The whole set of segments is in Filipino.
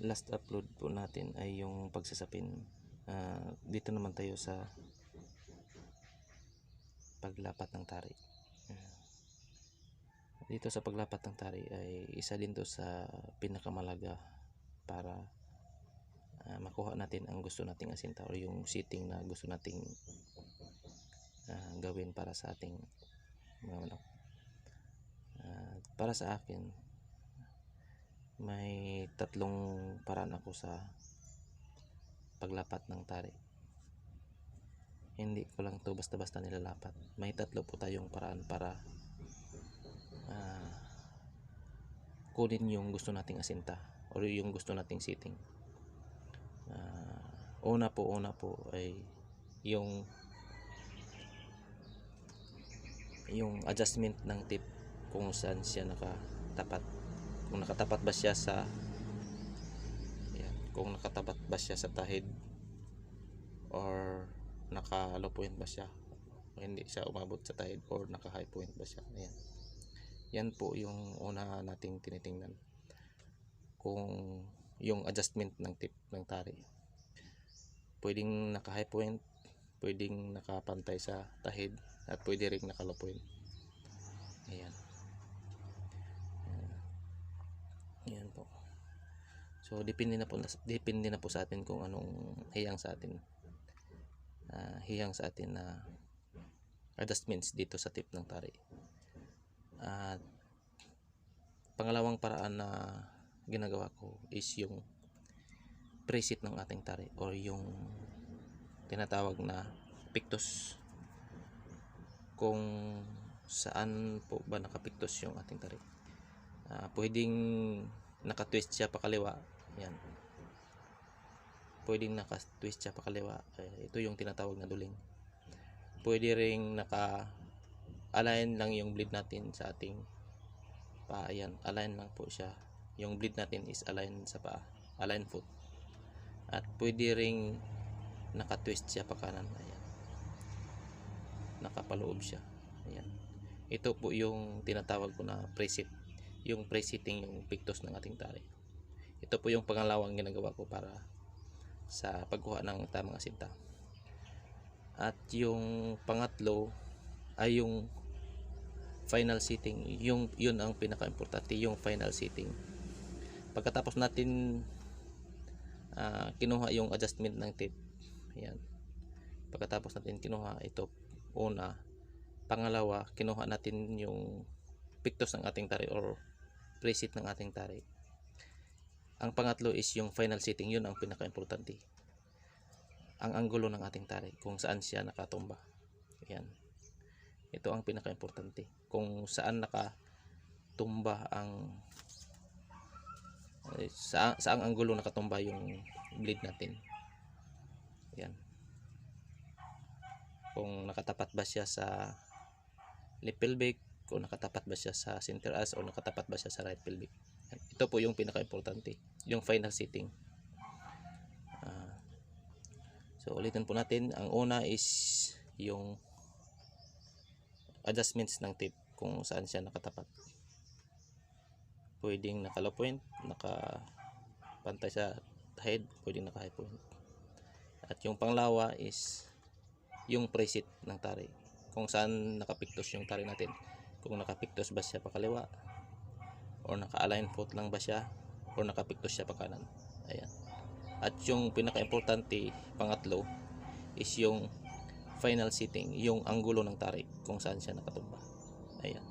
last upload po natin ay yung pagsasapin. Ah, dito naman tayo sa paglapat ng tari. Ah, dito sa paglapat ng tari ay isa din to sa pinakamalaga para ah, makuha natin ang gusto nating asinta or yung sitting na gusto nating ah, gawin para sa ating mga manok. Ah, para sa akin, may tatlong paraan ako sa paglapat ng tari. Hindi ko lang to basta-basta nilalapat. May tatlo po tayong paraan para ah, kunin yung gusto nating asinta or yung gusto nating sitting. Ah, una po, una po ay yung yung adjustment ng tip kung saan siya nakatapat kung nakatapat ba siya sa yan, kung nakatapat ba siya sa tahid or naka low point ba siya o hindi siya umabot sa tahid or naka high point ba siya ayan. Yan po yung una nating tinitingnan. Kung yung adjustment ng tip ng tari. Pwedeng naka high point pwedeng nakapantay sa tahid at pwede ring naka low point. Ayan Ayan po. So depende na po depende na po sa atin kung anong hiyang sa atin. Ah, hiyang sa atin na adjustments dito sa tip ng tari. At pangalawang paraan na ginagawa ko is yung preset ng ating tari or yung tinatawag na pictus kung saan po ba nakapiktos yung ating tari Ah, pwedeng naka-twist siya pa kaliwa. Yan. Pwedeng naka-twist siya pa kaliwa. Eh, ito yung tinatawag na duling. Pwede ring naka align lang yung bleed natin sa ating paa. Yan align lang po siya. Yung bleed natin is align sa paa. Align foot. At pwede ring naka-twist siya pa kanan. Ayan. Nakapaloob siya. Ayan. Ito po yung tinatawag ko na preset yung presetting yung pictus ng ating tali. Ito po yung pangalawang ginagawa ko para sa pagkuha ng tamang asinta. At yung pangatlo ay yung final setting. Yung yun ang pinaka-importante, yung final setting. Pagkatapos natin ah, kinuha yung adjustment ng tip. Ayan. Pagkatapos natin kinuha ito una, pangalawa, kinuha natin yung pictus ng ating tari or preset ng ating tari. Ang pangatlo is yung final setting, yun ang pinaka-importante. Ang anggulo ng ating tari, kung saan siya nakatumba. Yan. Ito ang pinaka-importante. Kung saan nakatumba ang eh, sa, saang anggulo nakatumba yung blade natin. Yan. Kung nakatapat ba siya sa lip pelvic, kung nakatapat ba siya sa center as o nakatapat ba siya sa right pelvic. Ito po yung pinaka-importante, yung final setting. Ah, so ulitin po natin, ang una is yung adjustments ng tip kung saan siya nakatapat. Pwedeng naka low point, naka pantay sa head, pwedeng naka high point. At yung panglawa is yung preset ng tari. Kung saan nakapiktos yung tari natin kung nakapiktos ba siya pa kaliwa or naka-align foot lang ba siya or nakapiktos siya pa kanan ayan. At yung pinaka-importante pangatlo is yung final sitting yung anggulo ng tarik kung saan siya nakatumba. Ayan.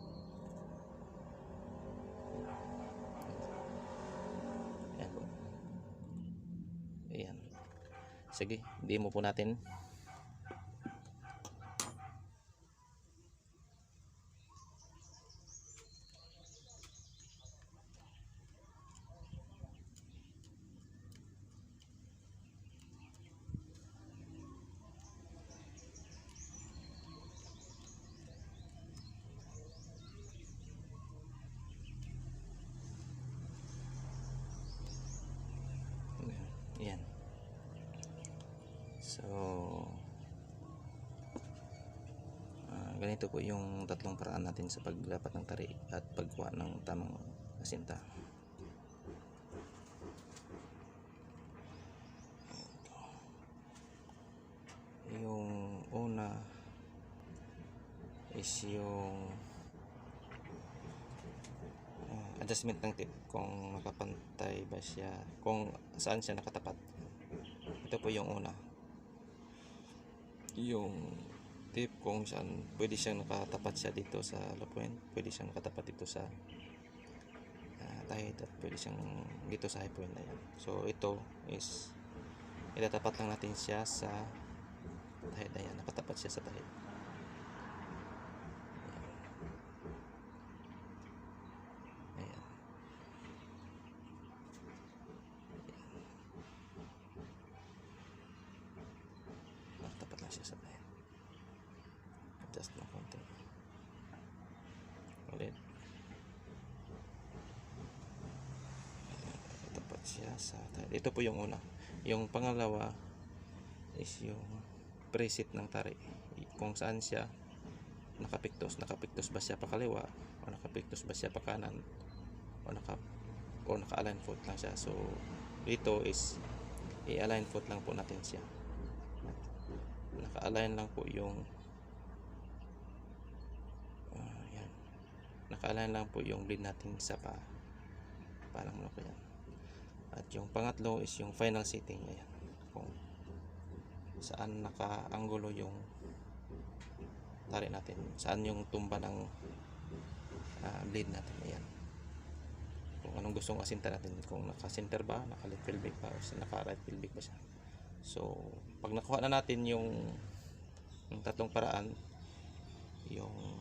Ayan ayan. Sige demo po natin so uh, ganito po yung tatlong paraan natin sa paglapat ng tari at pagkuha ng tamang asinta. Yung una is yung ah, adjustment ng tip kung nakapantay ba siya kung saan siya nakatapat. Ito po yung una yung tip kung saan pwede siyang nakatapat siya dito sa low point pwede siyang nakatapat dito sa uh, tight at pwede siyang dito sa high point ayan. so ito is itatapat lang natin siya sa tight ayan nakatapat siya sa tight ayan nakatapat lang siya sa tight adjust ng konti ulit tapat siya sa. Ito po yung una. Yung pangalawa is yung preset ng tari. Kung saan siya nakapiktos. Nakapiktos ba siya pa kaliwa o nakapiktos ba siya pa kanan o naka o naka-align foot lang siya. So dito is i-align foot lang po natin siya. Naka-align lang po yung ah, yan. Naka-align lang po yung blade natin sa pa. Parang ano ko yan. At yung pangatlo is yung final setting. Ayan. Kung saan naka-angulo yung tari natin. Saan yung tumba ng ah, blade natin. Ayan. Kung anong gustong asinta natin. Kung naka-center ba, naka-left pelvic ba, o naka-right pelvic ba siya. So, pag nakuha na natin yung, yung tatlong paraan, yung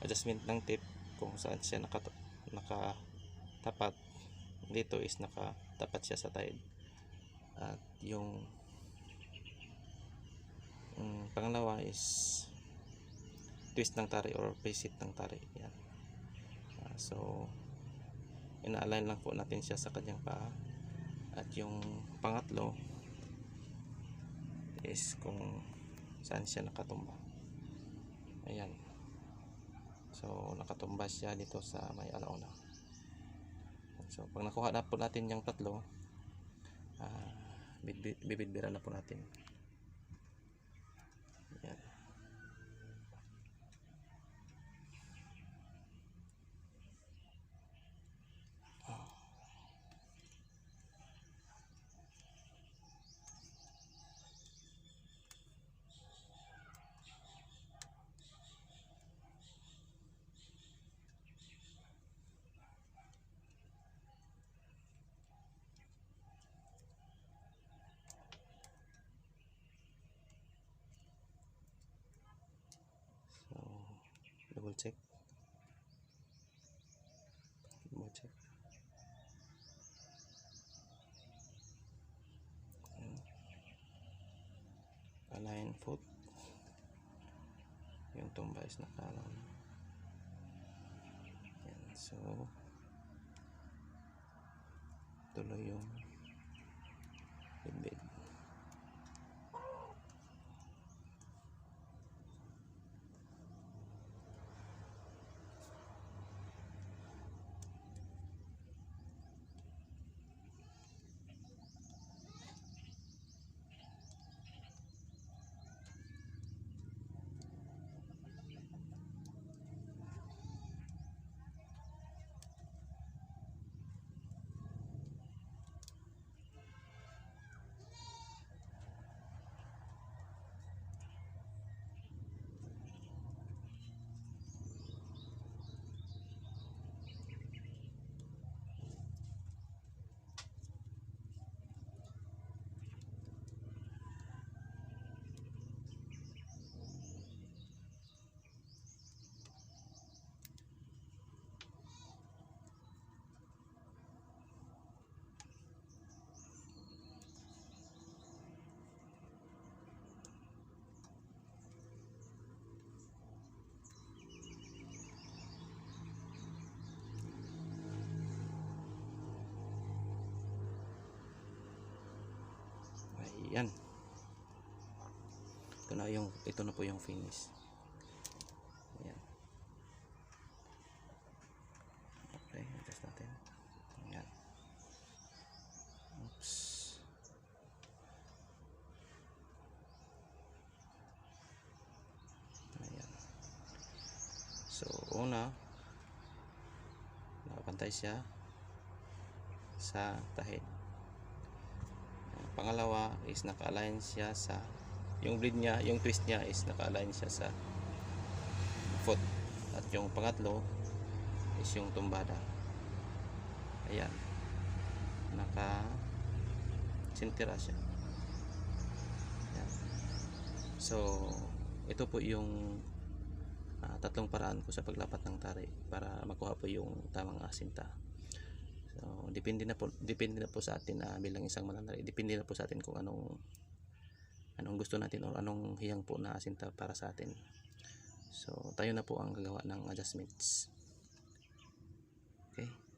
adjustment ng tip, kung saan siya naka, nakatapat, dito is nakatapat siya sa tide. At yung mm, pangalawa is twist ng tari or preset ng tari yan. Ah, so ina-align lang po natin siya sa kanyang paa at yung pangatlo is kung saan siya nakatumba. Ayan. So nakatumba siya dito sa may alauna. So, pag nakuha na po natin yung tatlo, ah, bibid- bibidbira na po natin. Double check. Double check. Align foot. Yung tumba is naka-align. Yan. So, tuloy yung Ayan. Ito na yung ito na po yung finish. Ayan. Okay, adjust natin. Ayan. Oops. Ayan. So, una, nakapantay siya sa tahid. Ang Pangalawa is naka-align siya sa yung bleed niya, yung twist niya is naka-align siya sa foot. At yung pangatlo is yung tumbada. Ayan. Naka sintira siya. Ayan. So, ito po yung ah, tatlong paraan ko sa paglapat ng tari para makuha po yung tamang asinta. So, depende na po depende na po sa atin na bilang isang mananari. Depende na po sa atin kung anong anong gusto natin o anong hiyang po na asinta para sa atin. So, tayo na po ang gagawa ng adjustments. Okay?